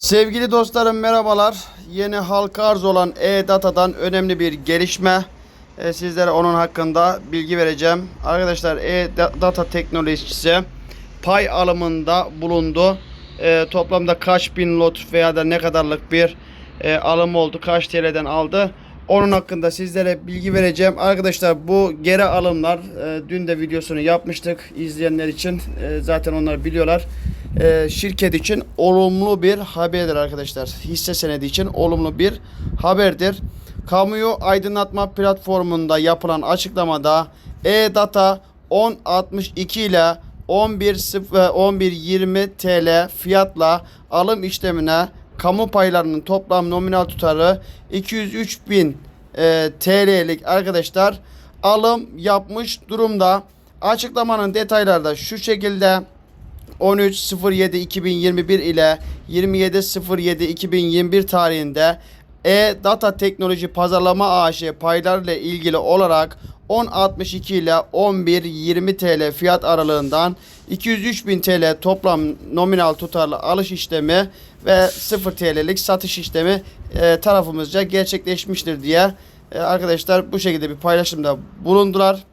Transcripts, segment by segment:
Sevgili dostlarım merhabalar. Yeni halka arz olan e-Data'dan önemli bir gelişme. E, sizlere onun hakkında bilgi vereceğim. Arkadaşlar e-Data teknolojisi pay alımında bulundu. E, toplamda kaç bin lot veya da ne kadarlık bir e, alım oldu, kaç TL'den aldı. Onun hakkında sizlere bilgi vereceğim. Arkadaşlar bu geri alımlar e, dün de videosunu yapmıştık. İzleyenler için e, zaten onlar biliyorlar. E, şirket için olumlu bir haberdir arkadaşlar. Hisse senedi için olumlu bir haberdir. Kamuyu aydınlatma platformunda yapılan açıklamada e-data 1062 ile 11.0 ve 11.20 TL fiyatla alım işlemine kamu paylarının toplam nominal tutarı 203 bin e, TL'lik arkadaşlar alım yapmış durumda. Açıklamanın detayları da şu şekilde 13.07.2021 ile 27.07.2021 tarihinde E-Data Teknoloji Pazarlama AŞ paylarıyla ilgili olarak 10.62 ile 11.20 TL fiyat aralığından 203.000 TL toplam nominal tutarlı alış işlemi ve 0 TL'lik satış işlemi e, tarafımızca gerçekleşmiştir diye e, arkadaşlar bu şekilde bir paylaşımda bulundular.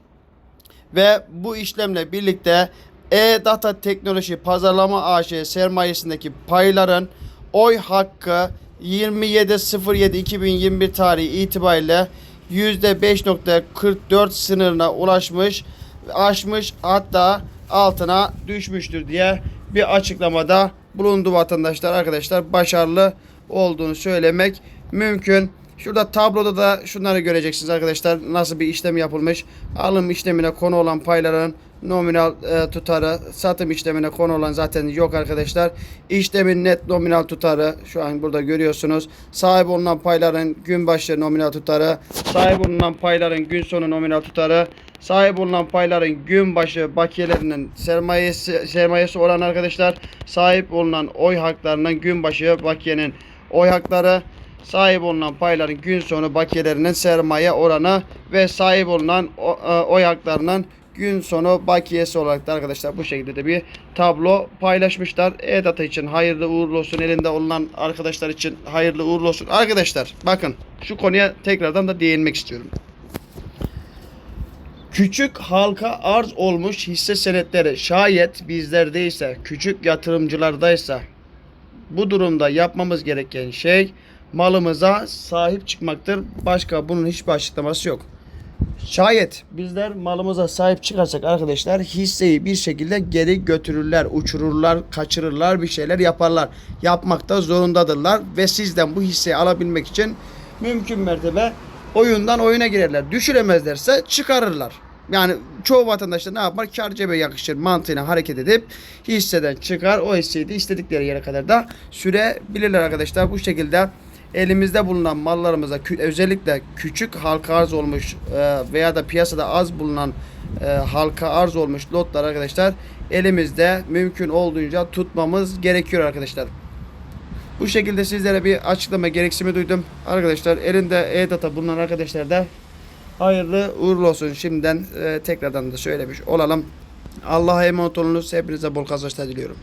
Ve bu işlemle birlikte E-Data Teknoloji Pazarlama AŞ sermayesindeki payların oy hakkı 27.07.2021 tarihi itibariyle %5.44 sınırına ulaşmış, aşmış hatta altına düşmüştür diye bir açıklamada bulundu vatandaşlar arkadaşlar başarılı olduğunu söylemek mümkün. Şurada tabloda da şunları göreceksiniz arkadaşlar. Nasıl bir işlem yapılmış. Alım işlemine konu olan payların nominal e, tutarı, satım işlemine konu olan zaten yok arkadaşlar. İşlemin net nominal tutarı şu an burada görüyorsunuz. Sahip olunan payların gün başı nominal tutarı, sahip olunan payların gün sonu nominal tutarı, sahip olunan payların gün başı bakiyelerinin sermayesi sermayesi olan arkadaşlar, sahip olunan oy haklarının gün başı bakiyenin oy hakları sahip olunan payların gün sonu bakiyelerinin sermaye oranı ve sahip olunan e, oy haklarının gün sonu bakiyesi olarak da arkadaşlar bu şekilde de bir tablo paylaşmışlar. E-Data için hayırlı uğurlu olsun. Elinde olunan arkadaşlar için hayırlı uğurlu olsun. Arkadaşlar bakın şu konuya tekrardan da değinmek istiyorum. Küçük halka arz olmuş hisse senetleri şayet bizlerdeyse, küçük yatırımcılardaysa bu durumda yapmamız gereken şey malımıza sahip çıkmaktır. Başka bunun hiçbir açıklaması yok. Şayet bizler malımıza sahip çıkarsak arkadaşlar hisseyi bir şekilde geri götürürler, uçururlar, kaçırırlar, bir şeyler yaparlar. Yapmakta zorundadırlar ve sizden bu hisseyi alabilmek için mümkün mertebe oyundan oyuna girerler. Düşüremezlerse çıkarırlar. Yani çoğu vatandaş da ne yapar? Kar cebe yakışır mantığıyla hareket edip hisseden çıkar. O hisseyi de istedikleri yere kadar da sürebilirler arkadaşlar. Bu şekilde elimizde bulunan mallarımıza özellikle küçük halka arz olmuş e, veya da piyasada az bulunan e, halka arz olmuş lotlar arkadaşlar elimizde mümkün olduğunca tutmamız gerekiyor arkadaşlar. Bu şekilde sizlere bir açıklama gereksimi duydum. Arkadaşlar elinde e-data bulunan arkadaşlar da hayırlı uğurlu olsun. Şimdiden e, tekrardan da söylemiş olalım. Allah'a emanet olunuz. Hepinize bol kazançlar diliyorum.